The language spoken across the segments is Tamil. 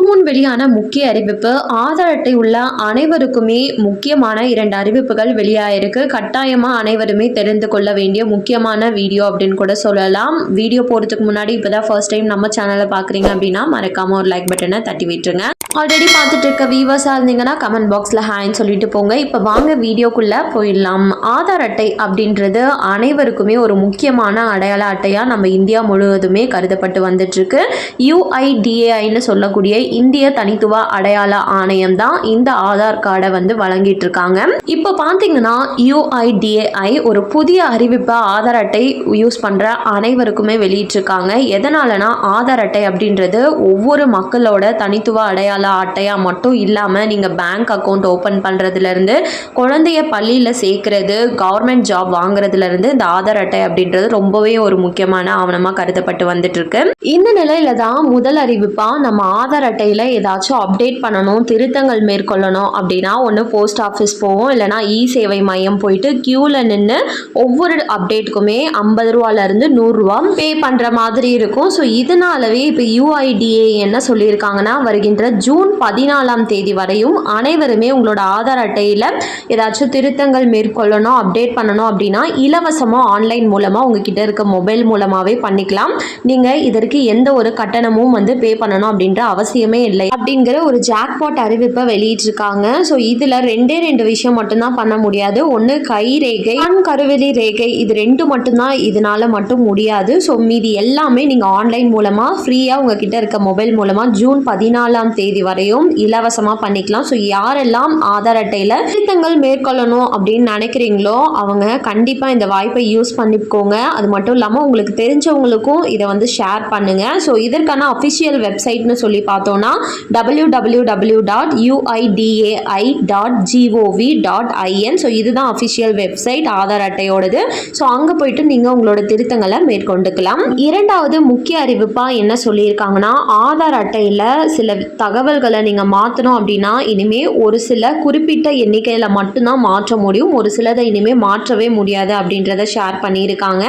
to முன் வெளியான முக்கிய அறிவிப்பு ஆதார் அட்டை உள்ள அனைவருக்குமே முக்கியமான இரண்டு அறிவிப்புகள் வெளியாயிருக்கு. கட்டாயமா அனைவருமே தெரிந்து கொள்ள வேண்டிய முக்கியமான வீடியோ அப்படின்னு கூட சொல்லலாம். வீடியோ போறதுக்கு முன்னாடி இப்பதான் ஃபர்ஸ்ட் டைம் நம்ம சேனலை பாக்குறீங்க அப்படின்னா மறக்காம ஒரு லைக் பட்டனை தட்டி விட்டுருங்க. ஆல்ரெடி பார்த்துட்டு இருக்க வியூவர்ஸாக இருந்தீங்கன்னா கமெண்ட் பாக்ஸில் ஹேன்னு சொல்லிட்டு போங்க. இப்போ வாங்க வீடியோக்குள்ளே போயிடலாம். ஆதார் அட்டை அப்படின்றது அனைவருக்குமே ஒரு முக்கியமான அடையாள அட்டையாக நம்ம இந்தியா முழுவதுமே கருதப்பட்டு வந்துட்டுருக்கு யூஐடிஏஐன்னு சொல்லக்கூடிய இந்த இந்திய தனித்துவ அடையாள ஆணையம் தான் இந்த ஆதார் கார்டை வந்து வழங்கிட்டு இருக்காங்க இப்போ பார்த்தீங்கன்னா யூஐடிஏஐ ஒரு புதிய அறிவிப்பை ஆதார் அட்டை யூஸ் பண்ணுற அனைவருக்குமே வெளியிட்டிருக்காங்க. எதனாலனா ஆதார் அட்டை அப்படின்றது ஒவ்வொரு மக்களோட தனித்துவ அடையாள அட்டையாக மட்டும் இல்லாமல் நீங்கள் பேங்க் அக்கௌண்ட் ஓப்பன் பண்ணுறதுலேருந்து குழந்தைய பள்ளியில் சேர்க்கறது கவர்மெண்ட் ஜாப் வாங்குறதுலேருந்து இந்த ஆதார் அட்டை அப்படின்றது ரொம்பவே ஒரு முக்கியமான ஆவணமாக கருதப்பட்டு வந்துட்டு இருக்கு இந்த நிலையில தான் முதல் அறிவிப்பாக நம்ம ஆதார் அட்டையில் ஏதாச்சும் அப்டேட் பண்ணணும் திருத்தங்கள் மேற்கொள்ளணும் அப்படின்னா ஒன்று போஸ்ட் ஆஃபீஸ் போவோம். இல்லைனா இ சேவை மையம் போயிட்டு க்யூவில் நின்று ஒவ்வொரு அப்டேட்டுக்குமே ஐம்பது ரூபாலேருந்து நூறுரூவா பே பண்ணுற மாதிரி இருக்கும். ஸோ இதனாலவே இப்போ யூஐடிஏ என்ன சொல்லியிருக்காங்கன்னா வருகின்ற ஜூன் பதினாலாம் தேதி வரையும் அனைவருமே உங்களோட ஆதார் அட்டையில் ஏதாச்சும் திருத்தங்கள் மேற்கொள்ளணும் அப்டேட் பண்ணணும் அப்படின்னா இலவசமாக ஆன்லைன் மூலமாக உங்ககிட்ட இருக்க மொபைல் மூலமாகவே பண்ணிக்கலாம். நீங்கள் இதற்கு எந்த ஒரு கட்டணமும் வந்து பே பண்ணணும் அப்படின்ற அவசியமே இல்லை அப்படிங்கிற ஒரு ஜாக்பாட் அறிவிப்பை வெளியிட்டிருக்காங்க. ஸோ இதில் ரெண்டே ரெண்டு விஷயம் மட்டும்தான் பண்ண முடியாது. ஒன்று கை ரேகை கண் கருவெளி ரேகை இது ரெண்டு மட்டும்தான் இதனால மட்டும் முடியாது. ஸோ மீதி எல்லாமே நீங்கள் ஆன்லைன் மூலமாக ஃப்ரீயாக உங்ககிட்ட இருக்க மொபைல் மூலமாக ஜூன் பதினாலாம் தேதி வரையும் இலவசமாக பண்ணிக்கலாம். ஸோ யாரெல்லாம் ஆதார் அட்டையில் திருத்தங்கள் மேற்கொள்ளணும் அப்படின்னு நினைக்கிறீங்களோ அவங்க கண்டிப்பாக இந்த வாய்ப்பை யூஸ் பண்ணிக்கோங்க. அது மட்டும் இல்லாமல் உங்களுக்கு தெரிஞ்சவங்களுக்கும் இதை வந்து ஷேர் பண்ணுங்கள் ஸோ இதற்கான அஃபிஷியல் வெப்சைட்னு சொல்லி பார்த்தோன்னா W W W dot UIDAI dot GOV dot IN so இதுதான் அஃபிஷியல் வெப்சைட் ஆதார் அட்டையோடது. ஸோ அங்கே போயிட்டு நீங்கள் உங்களோட திருத்தங்களை மேற்கொண்டுக்கலாம். இரண்டாவது முக்கிய அறிவிப்பாக என்ன சொல்லியிருக்காங்கன்னா ஆதார் அட்டையில் சில தகவல்களை நீங்கள் மாற்றணும் அப்படின்னா இனிமேல் ஒரு சில குறிப்பிட்ட எண்ணிக்கையில் மட்டும்தான் மாற்ற முடியும். ஒரு சிலதை இனிமேல் மாற்றவே முடியாது அப்படின்றத ஷேர் பண்ணியிருக்காங்க.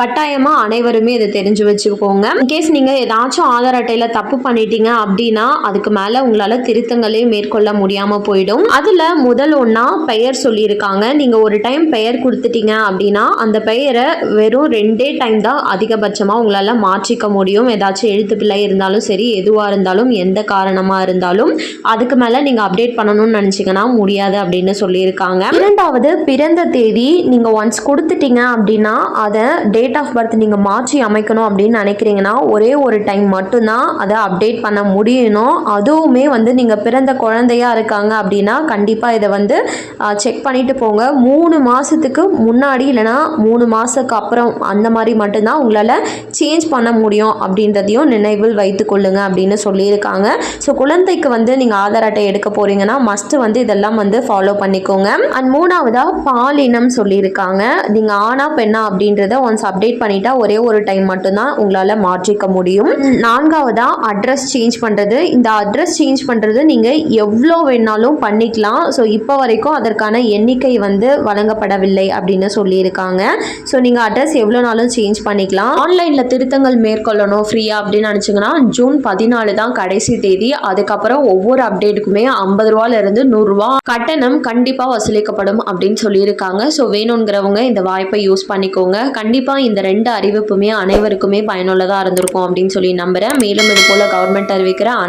கட்டாயமாக அனைவருமே இதை தெரிஞ்சு வச்சுக்கோங்க. இன்கேஸ் நீங்கள் ஏதாச்சும் ஆதார் அட்டையில் தப்பு பண்ணிட்டீங்க அப்படின்னா அதுக்கு மேலே உங்களால் திருத்தங்களே மேற்கொள்ள முடியாமல் போயிடும். அதில் முதல் ஒன்றா பெயர் சொல்லியிருக்காங்க. நீங்கள் ஒரு டைம் பெயர் கொடுத்துட்டீங்க அப்படின்னா அந்த பெயரை வெறும் ரெண்டே டைம் தான் அதிகபட்சமாக உங்களால் மாற்றிக்க முடியும். ஏதாச்சும் எழுத்து பிள்ளை இருந்தாலும் சரி எதுவாக இருந்தாலும் எந்த காரணமாக இருந்தாலும் அதுக்கு மேலே நீங்கள் அப்டேட் பண்ணணும்னு நினச்சிங்கன்னா முடியாது அப்படின்னு சொல்லியிருக்காங்க. இரண்டாவது பிறந்த தேதி நீங்கள் ஒன்ஸ் கொடுத்துட்டீங்க அப்படின்னா அதை டேட் ஆஃப் பர்த் நீங்கள் மாற்றி அமைக்கணும் அப்படின்னு நினைக்கிறீங்கன்னா ஒரே ஒரு டைம் மட்டும்தான் அதை அப்டேட் பண்ண முடியும் முடியணும் அதுவுமே வந்து நீங்கள் பிறந்த குழந்தையாக இருக்காங்க அப்படின்னா கண்டிப்பாக இதை வந்து செக் பண்ணிவிட்டு போங்க. மூணு மாதத்துக்கு முன்னாடி இல்லைனா மூணு மாதத்துக்கு அப்புறம் அந்த மாதிரி மட்டும்தான் உங்களால் சேஞ்ச் பண்ண முடியும் அப்படின்றதையும் நினைவில் வைத்துக்கொள்ளுங்க அப்படின்னு சொல்லியிருக்காங்க. ஸோ குழந்தைக்கு வந்து நீங்கள் ஆதார் அட்டை எடுக்க போகிறீங்கன்னா மஸ்ட்டு வந்து இதெல்லாம் வந்து ஃபாலோ பண்ணிக்கோங்க. அண்ட் மூணாவதாக பாலினம் சொல்லியிருக்காங்க. நீங்கள் ஆனா பெண்ணா அப்படின்றத ஒன்ஸ் அப்டேட் பண்ணிட்டா ஒரே ஒரு டைம் மட்டும்தான் உங்களால் மாற்றிக்க முடியும். நான்காவதாக அட்ரஸ் சேஞ்ச் பண்ணுறது இந்த அட்ரஸ் சேஞ்ச் பண்ணுறது நீங்கள் எவ்வளோ வேணாலும் பண்ணிக்கலாம். ஸோ இப்போ வரைக்கும் அதற்கான எண்ணிக்கை வந்து வழங்கப்படவில்லை அப்படின்னு சொல்லியிருக்காங்க. ஸோ நீங்கள் அட்ரஸ் எவ்வளோ நாளும் சேஞ்ச் பண்ணிக்கலாம். ஆன்லைனில் திருத்தங்கள் மேற்கொள்ளணும் ஃப்ரீயாக அப்படின்னு நினச்சிங்கன்னா ஜூன் பதினாலு தான் கடைசி தேதி. அதுக்கப்புறம் ஒவ்வொரு அப்டேட்டுக்குமே ஐம்பது ரூபாலேருந்து நூறுரூவா கட்டணம் கண்டிப்பாக வசூலிக்கப்படும் அப்படின்னு சொல்லியிருக்காங்க. ஸோ வேணுங்கிறவங்க இந்த வாய்ப்பை யூஸ் பண்ணிக்கோங்க. கண்டிப்பாக இந்த ரெண்டு அறிவிப்புமே அனைவருக்குமே பயனுள்ளதாக இருந்திருக்கும் அப்படின்னு சொல்லி நம்புகிறேன் மேலும் இது போல் கவர்மெண்ட் அறிவிக்கிற